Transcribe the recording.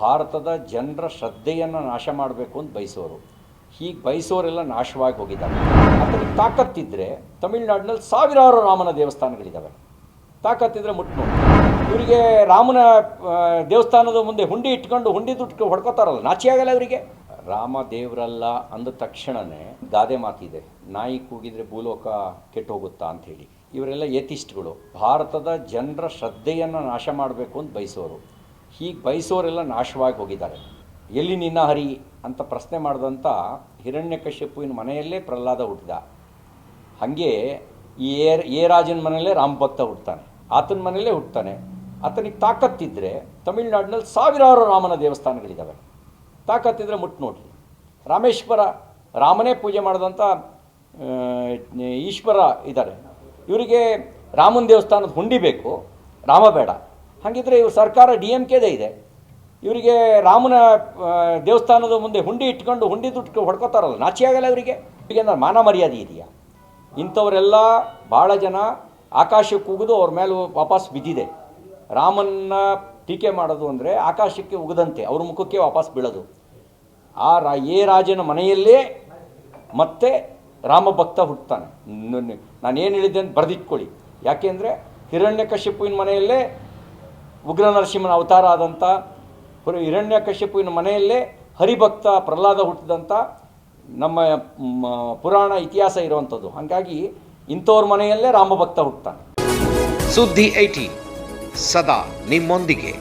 ಭಾರತದ ಜನರ ಶ್ರದ್ಧೆಯನ್ನು ನಾಶ ಮಾಡಬೇಕು ಅಂತ ಬಯಸೋರು. ಹೀಗೆ ಬಯಸೋರೆಲ್ಲ ನಾಶವಾಗಿ ಹೋಗಿದ್ದಾರೆ. ಅದಕ್ಕೆ ತಾಕತ್ತಿದ್ದರೆ ತಮಿಳ್ನಾಡಿನಲ್ಲಿ ಸಾವಿರಾರು ರಾಮನ ದೇವಸ್ಥಾನಗಳಿದ್ದಾವೆ ತಾಕತ್ತಿದ್ರೆ ಮುಟ್ಟು ಇವರಿಗೆ ರಾಮನ ದೇವಸ್ಥಾನದ ಮುಂದೆ ಹುಂಡಿ ಇಟ್ಕೊಂಡು ಹುಂಡಿ ದುಡ್ಡು ಹೊಡ್ಕೋತಾರಲ್ಲ, ನಾಚಿ ಆಗಲ್ಲ ಇವರಿಗೆ. ರಾಮ ದೇವರಲ್ಲ ಅಂದ ತಕ್ಷಣವೇ ಗಾದೆ ಮಾತಿದೆ. ನಾಯಿ ಕೂಗಿದರೆ ಭೂಲೋಕ ಕೆಟ್ಟು ಹೋಗುತ್ತಾ ಅಂತ ಹೇಳಿ ಇವರೆಲ್ಲ ಏತಿಸ್ಟ್ಗಳು ಭಾರತದ ಜನರ ಶ್ರದ್ಧೆಯನ್ನು ನಾಶ ಮಾಡಬೇಕು ಅಂತ ಬಯಸೋರು. ಹೀಗೆ ಬಯಸೋರೆಲ್ಲ ನಾಶವಾಗಿ ಹೋಗಿದ್ದಾರೆ. ಎಲ್ಲಿ ನಿನ್ನ ಹರಿ ಅಂತ ಪ್ರಶ್ನೆ ಮಾಡಿದಂಥ ಹಿರಣ್ಯಕಶ್ಯಪುವಿನ ಮನೆಯಲ್ಲೇ ಪ್ರಹ್ಲಾದ ಹುಟ್ಟಿದ. ಹಾಗೆ ಈ ಏ ಏ ರಾಜನ ಮನೆಯಲ್ಲೇ ರಾಮಭಕ್ತ ಹುಡ್ತಾನೆ ಆತನ ಮನೆಯಲ್ಲೇ ಹುಡ್ತಾನೆ ಆತನಿಗೆ ತಾಕತ್ತಿದ್ದರೆ ತಮಿಳ್ನಾಡಿನಲ್ಲಿ ಸಾವಿರಾರು ರಾಮನ ದೇವಸ್ಥಾನಗಳಿದ್ದಾವೆ ತಾಕತ್ತಿದ್ರೆ ಮುಟ್ಟು ನೋಡ್ರಿ ರಾಮೇಶ್ವರ ರಾಮನೇ ಪೂಜೆ ಮಾಡಿದಂಥ ಈಶ್ವರ ಇದ್ದಾರೆ ಇವರಿಗೆ ರಾಮನ ದೇವಸ್ಥಾನದ ಹುಂಡಿ ಬೇಕು. ರಾಮ ಬೇಡ. ಹಾಗಿದ್ರೆ ಇವ್ರ ಸರ್ಕಾರ ಡಿ ಎಂ ಕೆದೇ ಇದೆ. ಇವರಿಗೆ ರಾಮನ ದೇವಸ್ಥಾನದ ಮುಂದೆ ಹುಂಡಿ ಇಟ್ಕೊಂಡು ಹುಂಡಿ ದುಡ್ಡು ಹೊಡ್ಕೋತಾರಲ್ಲ, ನಾಚಿ ಆಗಲ್ಲ ಇವರಿಗೆ. ಇವರಿಗೆ ಮಾನ ಮರ್ಯಾದೆ ಇದೆಯಾ? ಇಂಥವರೆಲ್ಲ ಭಾಳ ಜನ ಆಕಾಶಕ್ಕೆ ಉಗಿದು ಅವ್ರ ಮೇಲೆ ವಾಪಸ್ ಬಿದ್ದಿದೆ. ರಾಮನ್ನ ಟೀಕೆ ಮಾಡೋದು ಅಂದರೆ ಆಕಾಶಕ್ಕೆ ಉಗದಂತೆ, ಅವ್ರ ಮುಖಕ್ಕೆ ವಾಪಸ್ ಬೀಳೋದು. ಆ ರಾ ಏ ರಾಜನ ಮನೆಯಲ್ಲೇ ಮತ್ತೆ ರಾಮ ಭಕ್ತ ಹುಟ್ಟುತ್ತಾನೆ ನಾನು ಏನು ಹೇಳಿದ್ದೆ ಅಂತ ಬರೆದಿಟ್ಕೊಳ್ಳಿ. ಯಾಕೆಂದರೆ ಹಿರಣ್ಯಕಶಿಪುವಿನ ಮನೆಯಲ್ಲೇ ಉಗ್ರ ನರಸಿಂಹನ ಅವತಾರ ಆದಂಥ ಹಿರಣ್ಯ ಕಶ್ಯಪುವಿನ ಮನೆಯಲ್ಲೇ ಹರಿಭಕ್ತ ಪ್ರಹ್ಲಾದ ಹುಟ್ಟಿದಂಥ ನಮ್ಮ ಪುರಾಣ ಇತಿಹಾಸ ಇರುವಂಥದ್ದು ಹಾಗಾಗಿ ಇಂಥವ್ರ ಮನೆಯಲ್ಲೇ ರಾಮಭಕ್ತ ಹುಟ್ಟುತ್ತಾನೆ ಸುದ್ದಿ ಐಟಿ ಸದಾ ನಿಮ್ಮೊಂದಿಗೆ.